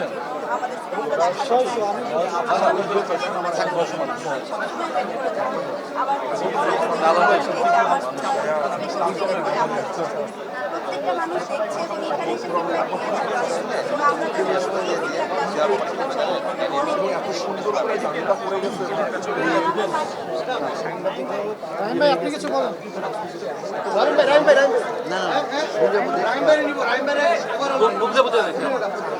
আপত্তি ছিল, আপত্তি আমি তো ফিল্মটা দেখেছি আগে তারপরে থেকে আসে আমার আধার দেখা প্রত্যেকটা মানুষ দেখছে এবং এখানে এসে আমরা এত সুন্দর করে গানটা করে গেছে রাহিম ভাই আপনি কিছু বলেন। রাহিম ভাই রাহিম ভাই রাহিম ভাই। না বুঝতে বুঝতে দেখি প্রথমে আমি ধন্যবাদ জানাব আমার আহ, সবসময় কথাই, কারণ যেহেতু আপনাদের সাংবাদিক ভাই। বোনেরা আপনারা আপনারাই সবার আগে বলে না যে মুখে মুখে যে প্রচারটা হচ্ছে দর্শকদের মাধ্যমে আমাদের এই ভালোবাসার সিনেমা জঙ্গি এটা কিন্তু আপনারা প্রচার করছেন প্রতিনিয়ত এটা প্রিন্ট মিডিয়া আজকে আপনাদের জন্য স্পেশাল ট্রেনিং ছিল আজকে আমাদের সম্মানিত এবং আমাদের অন্যান্য সিনেমার যারা বেস্ট বেস্ট সবার জমিয়ে আমরা অনেকদিন কাজ করছি মানে আজকে আসতে হবে। এটা এখন মানুষ আর কি সে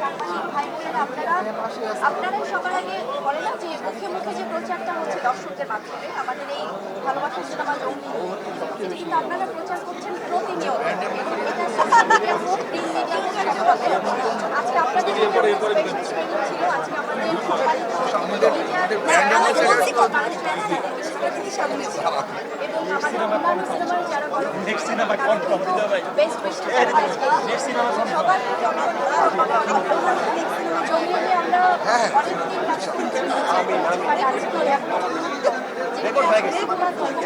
জায়গায় চড়ালে হবে না। শুভ নববর্ষ পয়লা আজকে আমাদের এই অনেক সুন্দর আয়োজন। আরেকটি জিনিস তো আমরা জানি, হচ্ছে, আহ, এপ্রিল, জনিগুলো দেশে আমেরিকা, কানাডা থেকে শুরু করে অনেকগুলো দেশে এই- এই সিনেমা নির্মাণ করতে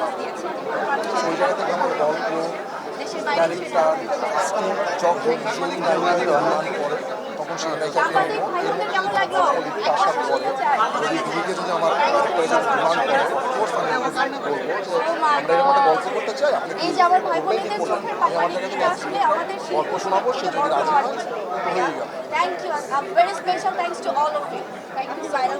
ওই জায়গা থেকে আমার গল্প ক্যারেক্টার কাস্টিং যখন যেই নায়িকাদের নির্মাণ করে তখন সেই লাগল আশা করে যদি ভূমিকে যদি আমার ক্যারেক্টার যদি করে অফকোর্স আমি বলব আমরা এরকম একটা গল্প করতে চাই আপনি এই যে আমার ভাই বোনেদের। চোখের পানি আসলে আমাদের গল্প শোনাবো সে যদি রাজি হয় হয়ে গেল thank you very special thanks to all of you thank you viral